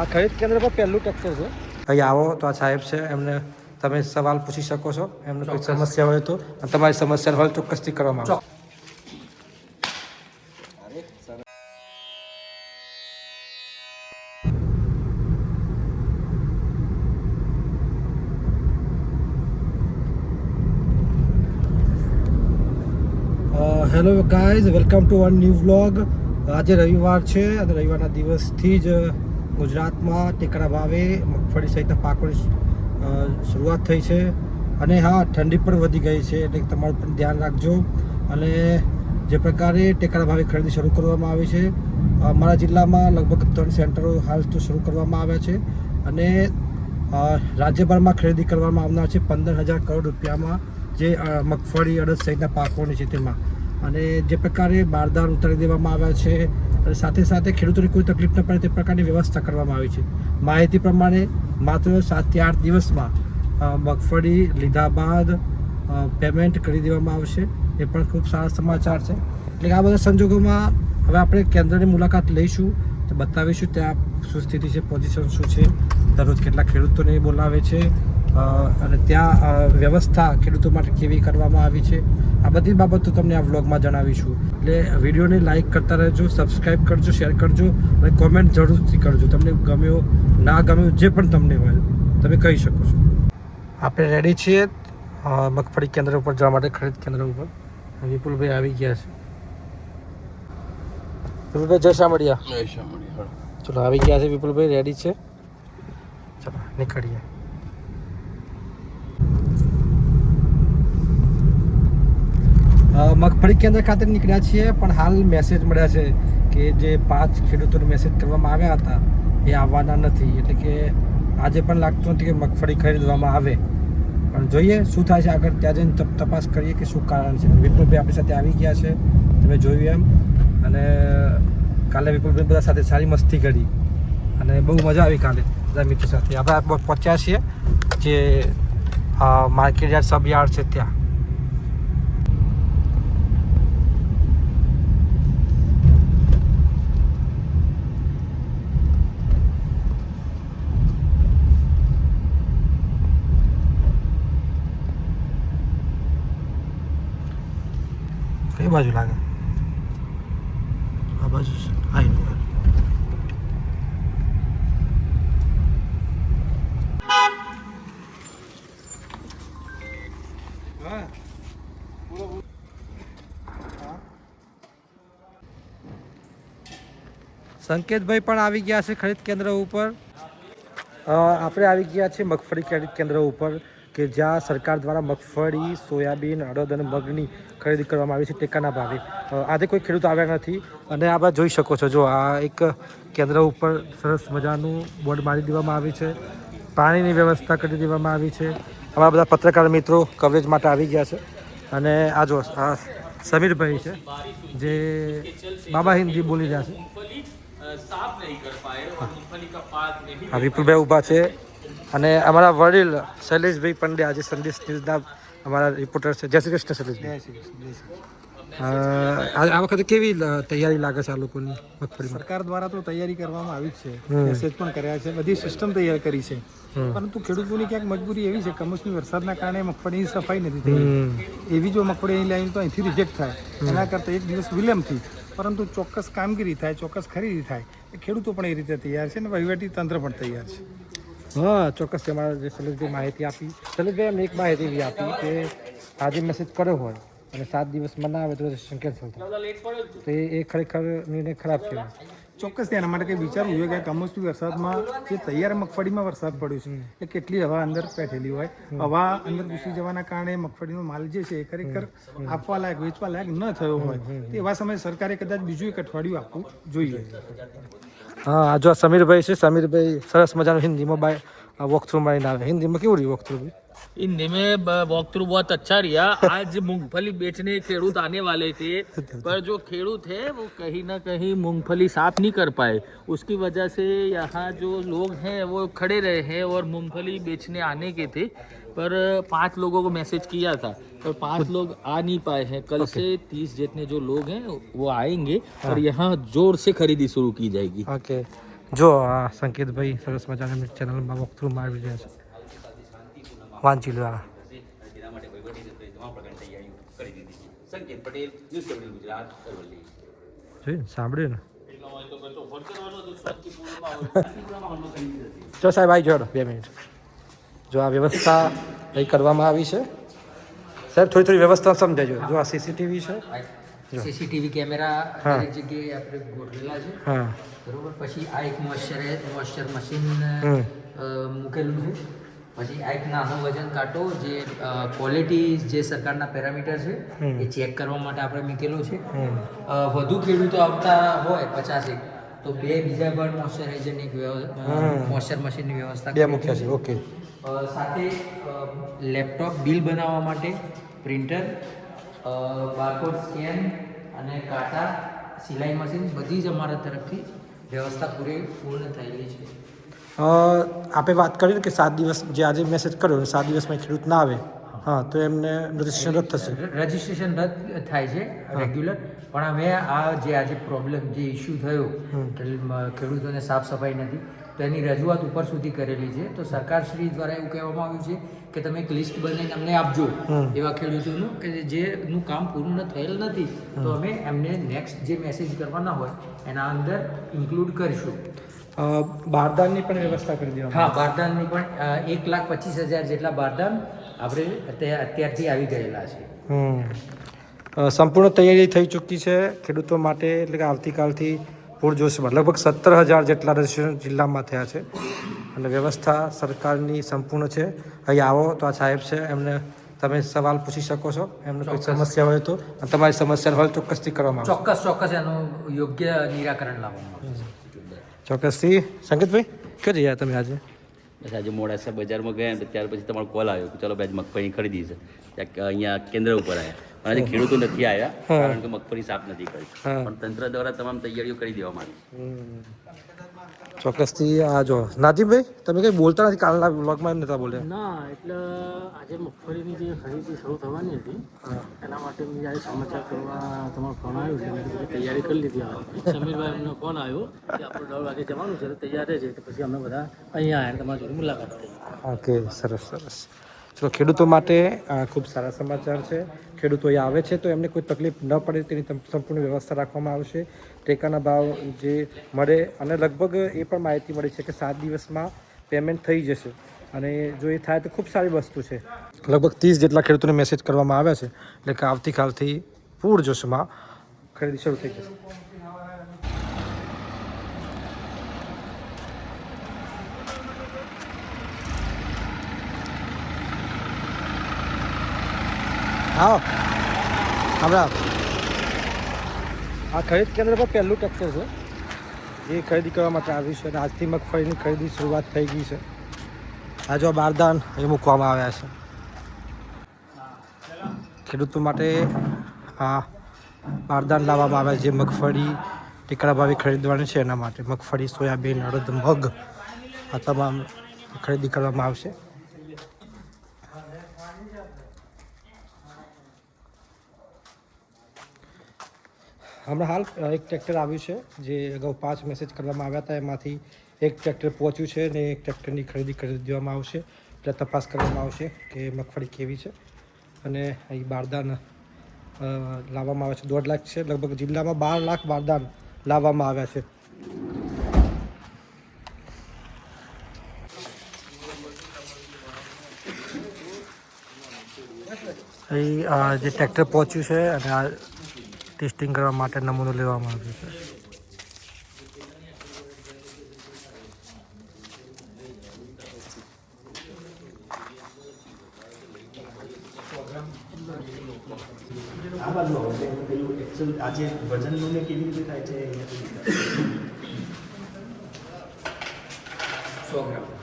આ ખરીદ કેન્દ્ર પર પહેલું ટ્રેક્ટર છે. અહીં આવો તો આ સાહેબ છે એમને તમે સવાલ પૂછી શકો છો એમને કોઈ સમસ્યા હોય તો તમારી સમસ્યા હોય ચોક્કસથી કરવામાં આવશે. Hello guys welcome to one new vlog આજે રવિવાર છે અને રવિવારના દિવસથી જ ગુજરાતમાં ટેકરા ભાવે મગફળી સહિતના પાકોની શરૂઆત થઈ છે. અને હા, ઠંડી પણ વધી ગઈ છે એટલે તમારું પણ ધ્યાન રાખજો. અને જે પ્રકારે ટેકરા ભાવે ખરીદી શરૂ કરવામાં આવી છે, અમારા જિલ્લામાં લગભગ ત્રણ સેન્ટરો હાલ તો શરૂ કરવામાં આવ્યા છે. અને રાજ્યભરમાં ખરીદી કરવામાં આવનાર છે પંદર હજાર કરોડ રૂપિયામાં જે મગફળી અડદ સહિતના પાકોની છે તેમાં. અને જે પ્રકારે બારદાન ઉતારી દેવામાં આવ્યા છે અને સાથે સાથે ખેડૂતોને કોઈ તકલીફ ન પડે તે પ્રકારની વ્યવસ્થા કરવામાં આવી છે. માહિતી પ્રમાણે માત્ર સાતથી આઠ દિવસમાં મગફળી લીધા બાદ પેમેન્ટ કરી દેવામાં આવશે. એ પણ ખૂબ સારા સમાચાર છે. એટલે આ બધા સંજોગોમાં હવે આપણે કેન્દ્રની મુલાકાત લઈશું, તો બતાવીશું ત્યાં શું સ્થિતિ છે પોઝિશન શું છે, દરરોજ કેટલા ખેડૂતોને બોલાવે છે અને ત્યાં વ્યવસ્થા ખેડૂતો માટે કેવી કરવામાં આવી છે. આ બધી બાબતો તમને આ વ્લોગમાં જણાવીશું. એટલે વિડીયોને લાઇક કરતા રહેજો સબસ્ક્રાઇબ કરજો શેર કરજો અને કોમેન્ટ જરૂરથી કરજો. તમને ગમ્યો ના ગમ્યું જે પણ તમને હોય તમે કહી શકો છો. આપણે રેડી છીએ મગફળી કેન્દ્ર ઉપર જવા માટે ખરીદ કેન્દ્ર ઉપર. વિપુલભાઈ આવી ગયા છે. વિપુલભાઈ જય શામળિયા. જય શામળિયા ચલો આવી ગયા છે વિપુલભાઈ રેડી છે. ચલો નીકળીએ. મગફળી કેન્દ્ર ખાતે નીકળ્યા છીએ, પણ હાલ મેસેજ મળ્યા છે કે જે પાંચ ખેડૂતોને મેસેજ કરવામાં આવ્યા હતા, એ આવવાના નથી. એટલે કે આજે પણ લાગતું નથી કે મગફળી ખરીદવામાં આવે. પણ જોઈએ શું થાય છે આગળ, ત્યાં જઈને તપ- તપાસ કરીએ કે શું કારણ છે. વિપુલભાઈ આપણી સાથે આવી ગયા છે, તમે જોયું એમ. અને કાલે વિપુલભાઈ બધા સાથે સારી મસ્તી કરી. અને બહુ મજા આવી કાલે, બધા મિત્રો સાથે. આપણે પહોંચ્યા છીએ જે માર્કેટ યાર્ડ સબ યાર્ડ છે ત્યાં. કઈ બાજુ લાગે. આ બાજુ છે. એનું સંકેતભાઈ પણ આવી ગયા છે ખરીદ કેન્દ્ર ઉપર. આપણે આવી ગયા છીએ મગફળી ખરીદ કેન્દ્ર ઉપર. કે જ્યાં સરકાર દ્વારા મગફળી સોયાબીન અડદ અને મગની ખરીદી કરવામાં આવી છે ટેકાના ભાવે. આજે કોઈ ખેડૂત આવ્યા નથી અને આપણે જોઈ શકો છો. જો આ એક કેન્દ્ર ઉપર સરસ મજાનું બોર્ડ મારી દેવામાં આવી છે. પાણીની વ્યવસ્થા કરી દેવામાં આવી છે. અમારા બધા પત્રકાર મિત્રો કવરેજ માટે આવી ગયા છે. અને આ જો આ સમીરભાઈ છે જે બાબા હિન્દી બોલી રહ્યા છે. હા વિપુલભાઈ ઊભા છે. અને અમારા વડીલ શૈલેષભાઈ પંડ્યા આજે સંદેશ ન્યૂઝના અમારા રિપોર્ટર છે. જય શ્રી કૃષ્ણ શૈલેષભાઈ. આ વખતે કેવી તૈયારી લાગે છે આ લોકોની મગફળી સરકાર દ્વારા તો તૈયારી કરવામાં આવી જ છે. મેસેજ પણ કર્યા છે. બધી સિસ્ટમ તૈયાર કરી છે. પરંતુ ખેડૂતોની ક્યાંક મજબૂરી એવી છે કમોસમી વરસાદના કારણે મગફળીની સફાઈ નથી થઈ. એવી જો મગફળી અહીં લાવીને તો અહીંથી રિજેક્ટ થાય. એના કરતાં એક દિવસ વિલંબથી. પરંતુ ચોક્કસ કામગીરી થાય ચોક્કસ ખરીદી થાય ખેડૂતો પણ એ રીતે તૈયાર છે અને વહીવટી તંત્ર પણ તૈયાર છે. હા ચોક્કસ અમારા જે શૈલેષભાઈ માહિતી આપી. શૈલેષભાઈ અમને એક માહિતી એવી આપી કે આજે મેસેજ કર્યો હોય અને સાત દિવસમાં ના આવે તો સંકેત થાય. તો એ ખરેખર નિર્ણય ખરાબ કહેવાય ચોક્કસ તેના માટે કંઈ વિચારવું જોઈએ કે કમોસમી વરસાદમાં જે તૈયાર મગફળીમાં વરસાદ પડ્યો છે એ કેટલી હવા અંદર બેઠેલી હોય. હવા અંદર ઘૂસી જવાના કારણે મગફળીનો માલ જે છે એ ખરેખર આપવા લાયક વેચવા લાયક ન થયો હોય. તો એવા સમયે સરકારે કદાચ બીજું એક અઠવાડિયું આપવું જોઈએ. હા જો સમીરભાઈ છે, સમીરભાઈ સરસ મજાનું હિન્દીમાં બાય વોક થ્રુ મારીને આવે. હિન્દીમાં કેવું રહ્યું વોક થ્રુ हिंदी में वॉक थ्रू बहुत अच्छा रिया। आज मूंगफली बेचने खेडूत आने वाले थे पर जो खेडूत है वो कहीं ना कहीं मूंगफली साफ़ नहीं कर पाए। उसकी वजह से यहाँ जो लोग हैं वो खड़े रहे हैं और मूंगफली बेचने आने के थे पर पाँच लोगों को मैसेज किया था पर पाँच लोग आ नहीं पाए हैं। कल से तीस जितने जो लोग हैं वो आएँगे हाँ। और यहाँ ज़ोर से खरीदी शुरू की जाएगी। ओके। जो हाँ, संकेत भाई सरस मज़ा चैनल में वक्त मार વાંચી લો આ. તેના માટે વહીવટી તંત્રે તમામ પ્રકારની તૈયારીઓ કરી દીધી છે સંકેત પટેલ ન્યૂઝ કેપિટલ ગુજરાત અરવલ્લી જોયું ને સાંભળ્યું ને. જો સાહેબ આવી જોડો બે મિનિટ. જો આ વ્યવસ્થા કંઈ કરવામાં આવી છે. સાહેબ થોડી થોડી વ્યવસ્થા સમજાજો. જો આ સીસીટીવી છે. CCTV camera. દરેક જગ્યાએ આપણે ગોઠવેલા છે. હા. બરોબર? પછી આ એક મોઇશ્ચર મોઇશ્ચર મશીન મૂકેલું છે. પછી આ એક નાનો વજન કાંટો જે ક્વોલિટી જે સરકારના પેરામીટર છે એ ચેક કરવા માટે આપણે મૂકેલો છે. વધુ ખેડૂતો આવતા હોય પચાસેક તો બે બીજા પણ મોઇશ્ચરાઇઝરની મોઇશ્ચર મશીનની વ્યવસ્થા બે મુખ્ય છે. ઓકે. સાથે લેપટોપ બિલ બનાવવા માટે પ્રિન્ટર બારકોડ સ્કેન અને કાંટા સિલાઈ મશીન બધી જ અમારા તરફથી વ્યવસ્થા પૂરી પૂર્ણ થયેલી છે. આપે વાત કરી કે સાત દિવસ જે આજે મેસેજ કર્યો સાત દિવસમાં ખેડૂત ના આવે. હા. તો એમને રજીસ્ટ્રેશન રદ થશે. રજીસ્ટ્રેશન રદ થાય છે રેગ્યુલર. પણ હવે આ જે આજે પ્રોબ્લેમ જે ઇસ્યુ થયો કે ખેડૂતોને સાફ સફાઈ નથી તો એની રજૂઆત ઉપર સુધી કરેલી છે. તો સરકારશ્રી દ્વારા એવું કહેવામાં આવ્યું છે કે તમે એક લિસ્ટ બનાવીને અમને આપજો એવા ખેડૂતોનું કે જેનું કામ પૂર્ણ થયેલ નથી. તો અમે એમને નેક્સ્ટ જે મેસેજ કરવાના હોય એના અંદર ઇન્ક્લુડ કરીશું. બારદાનની પણ વ્યવસ્થા કરી દેવામાં હા બારદાનની પણ એક લાખ પચીસ હજાર જેટલા બારદાન આપણે અત્યારથી આવી ગયેલા છે. સંપૂર્ણ તૈયારી થઈ ચૂકી છે ખેડૂતો માટે એટલે કે આવતીકાલથી પૂરજોશમાં લગભગ સત્તર હજાર જેટલા રજીસ્ટ્રેશન જિલ્લામાં થયા છે. અને વ્યવસ્થા સરકારની સંપૂર્ણ છે. અહીં આવો તો આ સાહેબ છે એમને તમે સવાલ પૂછી શકો છો. એમને કોઈ સમસ્યા હોય તો. તમારી સમસ્યા હોય ચોક્કસથી કરવામાં ચોક્કસ ચોક્કસ એનું યોગ્ય નિરાકરણ લાવવામાં આવશે. ચોક્કસથી. સંકેતભાઈ? ક્યાં જઈએ તમે આજે? બસ આજે મોડાસા બજારમાં ગયા ને ત્યાર પછી તમારો કોલ આવ્યો કે ચલો ભાઈ મગફળી ખરીદી છે. ત્યાં અહીંયા કેન્દ્ર ઉપર આવ્યા. પણ આજે ખેડૂતો નથી આવ્યા કારણ કે મગફળી સાફ નથી કરી. પણ તંત્ર દ્વારા તમામ તૈયારીઓ કરી દેવામાં આવી ચોક્કસથી આ જો. નાજીભાઈ તમે કંઈ બોલતા નથી? કાલના બ્લોગમાં એમ નતા બોલ્યા? ના એટલે આજે મગફળીની જે ખરીદી શરૂ થવાની હતી એના માટે મેં આજે સમાચાર કરવા તમારો ફોન આવ્યો એટલે તૈયારી કરી લીધી આ સમીરભાઈ અમને ફોન આવ્યો કે આપણે દોઢ વાગે જવાનું છે તૈયાર છે તો પછી અમે બધા અહીંયા આવ્યા તમારા જોડે મુલાકાત થઈ ઓકે સરસ સરસ. ચલો, ખેડૂતો માટે ખૂબ સારા સમાચાર છે. ખેડૂતો અહીં આવે છે, તો એમને કોઈ તકલીફ ન પડે, તેની સંપૂર્ણ વ્યવસ્થા રાખવામાં આવશે. ટેકાના ભાવ જે મળે, અને લગભગ એ પણ માહિતી મળી છે કે સાત દિવસમાં પેમેન્ટ થઈ જશે. અને જો એ થાય, તો ખૂબ સારી વસ્તુ છે. લગભગ ત્રીસ જેટલા ખેડૂતોને મેસેજ કરવામાં આવ્યા છે, એટલે કે આવતીકાલથી પૂરજોશમાં ખરીદી શરૂ થઈ જશે. આવો. હમણાં. આ ખરીદ કેન્દ્ર પર પહેલું ટ્રેક્ટર છે. જે ખરીદી કરવા માટે આવ્યું છે અને આજથી મગફળીની ખરીદી શરૂઆત થઈ ગઈ છે. આ જો બારદાન એ મૂકવામાં આવ્યા છે. ખેડૂતો માટે આ બારદાન લાવવામાં આવ્યા જે મગફળી ટીકડા ભાવે ખરીદવાની છે એના માટે. મગફળી, સોયાબીન, અડદ, મગ આ તમામ ખરીદી કરવામાં આવશે. હમણાં હાલ એક ટ્રેક્ટર આવ્યું છે, જે અગાઉ પાંચ મેસેજ કરવામાં આવ્યા હતા, એમાંથી એક ટ્રેક્ટર પહોંચ્યું છે અને એક ટ્રેક્ટરની ખરીદી કરી દેવામાં આવશે, એટલે તપાસ કરવામાં આવશે કે મગફળી કેવી છે. અને અહીં બારદાન લાવવામાં આવે છે. દોઢ લાખ છે. લગભગ જિલ્લામાં બાર લાખ બારદાન લાવવામાં આવ્યા છે. અહીં જે ટ્રેક્ટર પહોંચ્યું છે અને આ ટેસ્ટિંગ કરવા માટે નમૂનો લેવામાં આવ્યો છે. આજે વજનનું ને કેવી રીતે થાય છે સો ગ્રામ.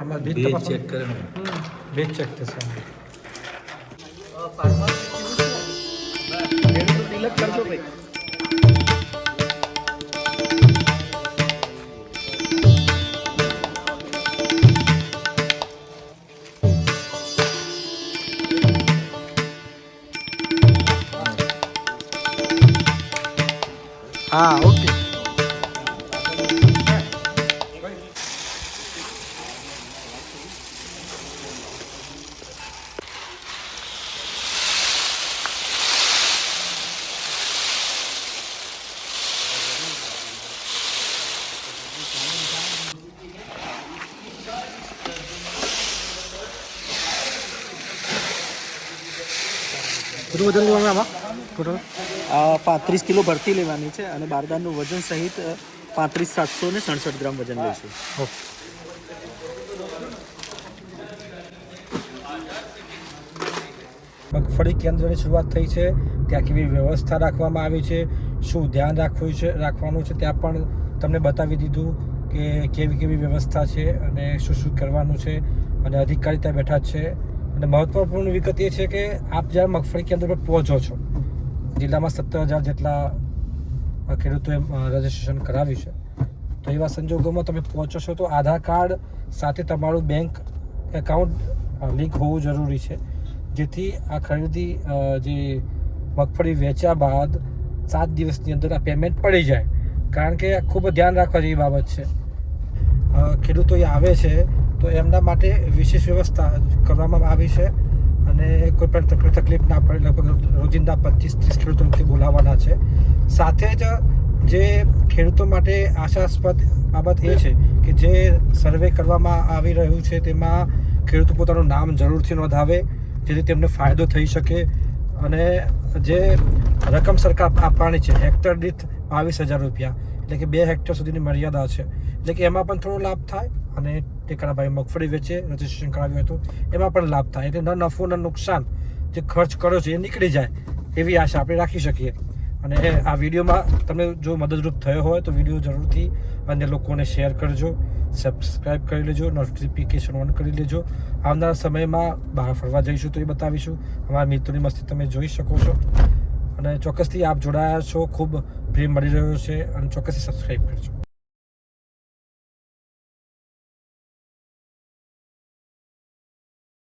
આમાં ભેજ તપાસ ચેક કરે ભેજ ચેક થશે કેટલું વજન લેવાનું આમાં. ટોટલ પાંત્રીસ કિલો ભરતી લેવાની છે અને બારદાનનું વજન સહિત પાંત્રીસ સાતસો ને સડસઠ ગ્રામ વજન લેશું મગફળી કેન્દ્રની શરૂઆત થઈ છે. ત્યાં કેવી વ્યવસ્થા રાખવામાં આવી છે? શું ધ્યાન રાખવું છે રાખવાનું છે? ત્યાં પણ તમને બતાવી દીધું કે કેવી કેવી વ્યવસ્થા છે અને શું શું કરવાનું છે. અને અધિકારી ત્યાં બેઠા જ છે. અને મહત્વપૂર્ણ વિગત એ છે કે આપ જ્યારે મગફળી કેન્દ્ર પર પહોંચો છો, જિલ્લામાં સત્તર હજાર જેટલા ખેડૂતોએ રજિસ્ટ્રેશન કરાવ્યું છે, તો એવા સંજોગોમાં તમે પહોંચો છો તો આધાર કાર્ડ સાથે તમારું બેંક એકાઉન્ટ લિંક હોવું જરૂરી છે, જેથી આ ખરીદી જે મગફળી વેચ્યા બાદ સાત દિવસની અંદર આ પેમેન્ટ પડી જાય. કારણ કે ખૂબ ધ્યાન રાખવા જેવી બાબત છે. ખેડૂતો આવે છે તો એમના માટે વિશેષ વ્યવસ્થા કરવામાં આવી છે અને કોઈ પણ તકલીફ ના પડે લગભગ રોજિંદા પચીસ ત્રીસ ખેડૂતોને બોલાવવાના છે. સાથે જ જે ખેડૂતો માટે આશાસ્પદ બાબત એ છે કે જે સર્વે કરવામાં આવી રહ્યું છે તેમાં ખેડૂતો પોતાનું નામ જરૂરથી નોંધાવે, જેથી તેમને ફાયદો થઈ શકે અને જે રકમ સરકાર આપવાની છે, હેક્ટર દીઠ બાવીસ હજાર રૂપિયા, એટલે કે બે હેક્ટર સુધીની મર્યાદા છે. એટલે કે એમાં પણ થોડો લાભ થાય અને ટેકરાભાઈ મગફળી વેચે, રજીસ્ટ્રેશન કરાવ્યું હતું. એમાં પણ લાભ થાય. એટલે ન નફો ન નુકસાન જે ખર્ચ કર્યો છે એ નીકળી જાય એવી આશા આપણે રાખી શકીએ. અને આ વિડીયોમાં તમને જો મદદરૂપ થયો હોય તો વીડિયો જરૂરથી અન્ય લોકોને શેર કરજો સબસ્ક્રાઈબ કરી લેજો નોટિફિકેશન ઓન કરી લેજો. આવનારા સમયમાં બહાર ફરવા જઈશું તો એ બતાવીશું. અમારા મિત્રોની મસ્તી તમે જોઈ શકો છો. અને ચોક્કસથી આપ જોડાયા છો. ખૂબ પ્રેમ મળી રહ્યો છે અને ચોક્કસથી સબસ્ક્રાઈબ કરજો.